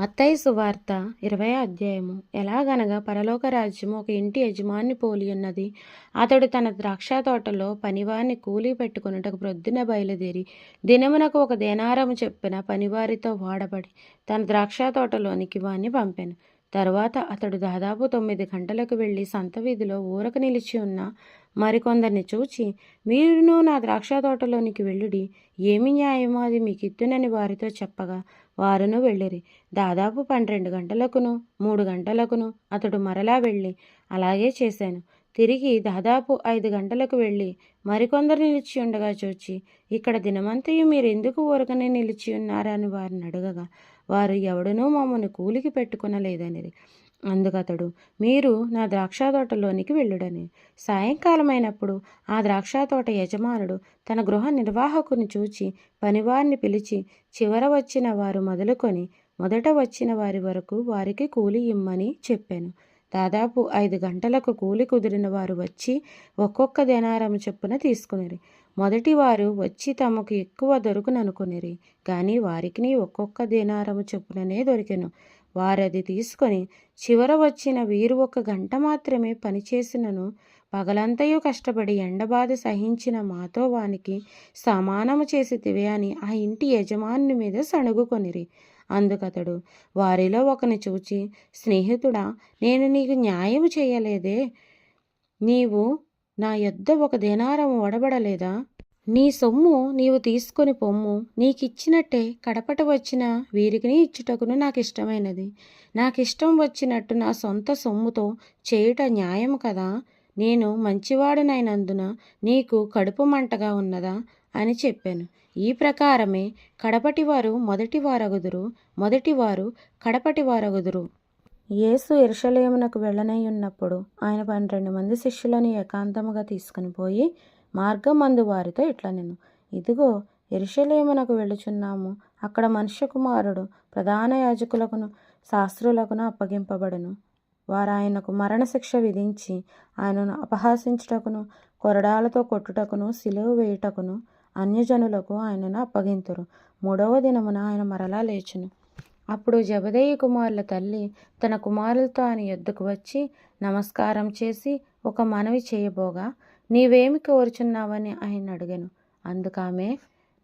మత్తయి సువార్త ఇరవై అధ్యాయము. ఎలాగనగా పరలోక రాజ్యము ఒక ఇంటి యజమాని పోలి ఉన్నది. అతడు తన ద్రాక్ష తోటలో పనివారిని కూలీ పెట్టుకున్నటకు ప్రొద్దున బయలుదేరి దినమునకు ఒక దేనారము చెప్పిన పనివారితో వాడబడి తన ద్రాక్ష తోటలోనికి వాణ్ణి పంపాను. తర్వాత అతడు దాదాపు తొమ్మిది గంటలకు వెళ్ళి సంత వీధిలో ఊరక నిలిచి ఉన్న మరికొందరిని చూచి మీరును నా ద్రాక్ష తోటలోనికి వెళ్ళుడి. ఏమి న్యాయమో అది మీకు ఇత్తునని వారితో చెప్పగా వారును వెళ్ళిరి. దాదాపు పన్నెండు గంటలకును మూడు గంటలకును అతడు మరలా వెళ్ళి అలాగే చేశాను. తిరిగి దాదాపు ఐదు గంటలకు వెళ్ళి మరికొందరు నిలిచి ఉండగా చూచి ఇక్కడ దినమంతయు మీరు ఎందుకు ఊరకనే నిలిచి ఉన్నారని వారిని అడగగా వారు ఎవడనూ మమ్మల్ని కూలికి పెట్టుకునలేదనిది అందుకతడు మీరు నా ద్రాక్ష తోటలోనికి వెళ్ళుడని. సాయంకాలమైనప్పుడు ఆ ద్రాక్ష తోట యజమానుడు తన గృహ నిర్వాహకుని చూచి పనివారిని పిలిచి చివర వచ్చిన వారు మొదలుకొని మొదట వచ్చిన వారి వరకు వారికి కూలి ఇమ్మని చెప్పాను. దాదాపు ఐదు గంటలకు కూలి కుదిరిన వారు వచ్చి ఒక్కొక్క దినారం చొప్పున తీసుకునిరి. మొదటి వారు వచ్చి తమకు ఎక్కువ దొరుకుననుకునిరి కానీ వారికి ఒక్కొక్క దినారము చొప్పుననే దొరికెను. వారది తీసుకొని చివర వచ్చిన వీరు ఒక గంట మాత్రమే పనిచేసినను. పగలంతయు కష్టపడి ఎండబాధ సహించిన మాతో వానికి సమానము చేసితివే అని ఆ ఇంటి యజమాని మీద సణుగుకొనిరి. అందుకతడు వారిలో ఒకని చూచి స్నేహితుడా నేను నీకు న్యాయం చేయలేదే? నీవు నా యొద్ద ఒక దేనారం వడబడలేదా? నీ సొమ్ము నీవు తీసుకొని పొమ్ము. నీకిచ్చినట్టే కడపట వచ్చిన వీరికిని ఇచ్చుటకును నాకు ఇష్టమైనది నాకు ఇష్టం వచ్చినట్టు నా సొంత సొమ్ముతో చేయుట న్యాయం కదా? నేను మంచివాడనైనందున నీకు కడుపు మంటగా ఉన్నదా? అని చెప్పాను. ఈ ప్రకారమే కడపటి వారు మొదటి వారగుదురు. యేసు ఎరుషలేమునకు వెళ్ళనై ఉన్నప్పుడు ఆయన పన్నెండు మంది శిష్యులను ఏకాంతముగా తీసుకుని పోయి మార్గమందు వారితో ఇట్లా నేను ఇదిగో ఎరుషలేమునకు వెళ్ళుచున్నాము. అక్కడ మనుష్య కుమారుడు ప్రధాన యాజకులకును శాస్త్రులకును అప్పగింపబడును. వారు ఆయనకు మరణశిక్ష విధించి ఆయనను అపహాసించుటకును కొరడాలతో కొట్టుటకును సిలువ వేయుటకును అన్యజనులకు ఆయనను అప్పగింతురు. మూడవ దినమున ఆయన మరలా లేచును. అప్పుడు జబదేయి కుమారుల తల్లి తన కుమారులతో ఆయన యొద్దకు వచ్చి నమస్కారం చేసి ఒక మనవి చేయబోగా నీవేమి కోరుచున్నావని? ఆయన అడిగాను. అందుకామె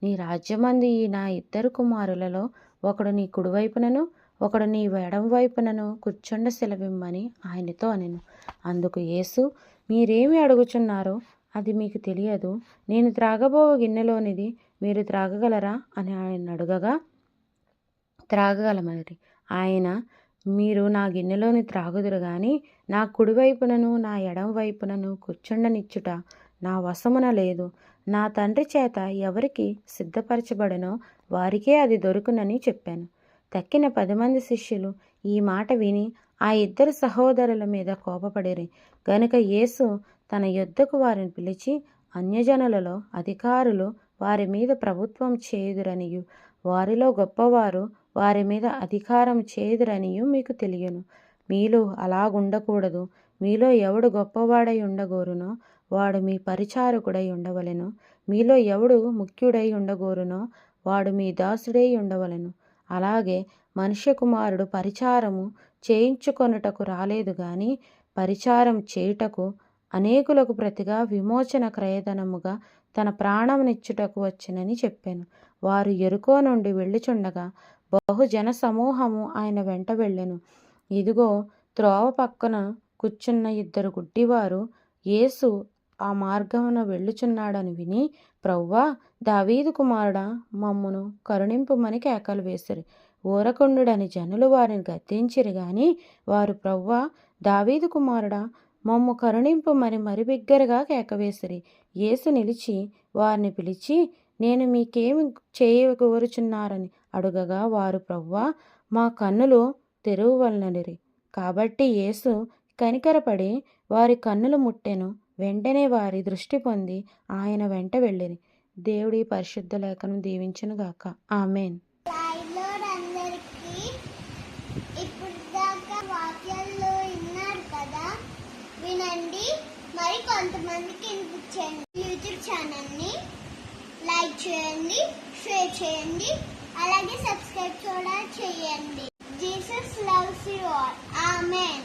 నీ రాజ్యమంది ఈ నా ఇద్దరు కుమారులలో ఒకడు నీ కుడివైపునను ఒకడు నీ ఎడం వైపునను కూర్చుండ సెలవిమ్మని ఆయనతో అనెను. అందుకు యేసు మీరేమి అడుగుచున్నారో అది మీకు తెలియదు. నేను త్రాగబో గిన్నెలోనిది మీరు త్రాగగలరా? అని ఆయన అడగగా త్రాగగలమని ఆయన మీరు నా గిన్నెలోని త్రాగుదురు గాని నా కుడివైపునను నా ఎడం వైపునను కూర్చుండనిచ్చుట నా వశమున లేదు. నా తండ్రి చేత ఎవరికి సిద్ధపరచబడనో వారికే అది దొరుకునని చెప్పాను. తక్కిన పది మంది శిష్యులు ఈ మాట విని ఆ ఇద్దరు సహోదరుల మీద కోపపడిరి. గనుక యేసు తన యొద్దకు వారిని పిలిచి అన్యజనులలో అధికారులు వారి మీద ప్రభుత్వం చేయుదురనియు. వారిలో గొప్పవారు వారి మీద అధికారం చేయుదురనియు మీకు తెలియను. మీలో అలాగుండకూడదు. మీలో ఎవడు గొప్పవాడై ఉండగోరునో వాడు మీ పరిచారకుడై ఉండవలెను. మీలో ఎవడు ముఖ్యుడై ఉండగోరునో వాడు మీ దాసుడై ఉండవలెను. అలాగే మనుష్య కుమారుడు పరిచారము చేయించుకొనుటకు రాలేదు గాని పరిచారం చేయుటకు అనేకులకు ప్రతిగా విమోచన క్రయధనముగా తన ప్రాణమునిచ్చుటకు వచ్చినని చెప్పాను. వారు ఎరుకో నుండి వెళ్ళుచుండగా బహుజన సమూహము ఆయన వెంట వెళ్ళెను. ఇదిగో త్రోవ పక్కన కూర్చున్న ఇద్దరు గుడ్డివారు యేసు ఆ మార్గమున వెళ్ళుచున్నాడని విని ప్రవ్వా దావీదు కుమారుడా మమ్మును కరుణింపుమని కేకలు వేసిరి. ఊరకుండుడని జనులు వారిని గద్దించిరి గాని వారు ప్రవ్వా దావీదు కుమారుడా మమ్ము కరుణింపు మరి మరి బిగ్గరగా కేకవేసిరి. యేసు నిలిచి వారిని పిలిచి నేను మీకేమి చేయగోరుచున్నారని అడుగగా వారు ప్రవ్వా మా కన్నులు తెరువలనడిరి కాబట్టి యేసు కనికరపడి వారి కన్నులు ముట్టెను. వెంటనే వారి దృష్టి పొంది ఆయన వెంట వెళ్ళిరి. దేవుడి పరిశుద్ధ లేఖను దీవించునుగాక. ఆమెన్. ఇప్పుడు దాకా వాక్యాల్లో వినండి. మరి కొంతమందికి వినిపించండి యూట్యూబ్ ఛానల్ని లైక్ చేయండి షేర్ చేయండి అలాగే సబ్స్క్రైబ్ కూడా చేయండి. Jesus loves you all. Amen.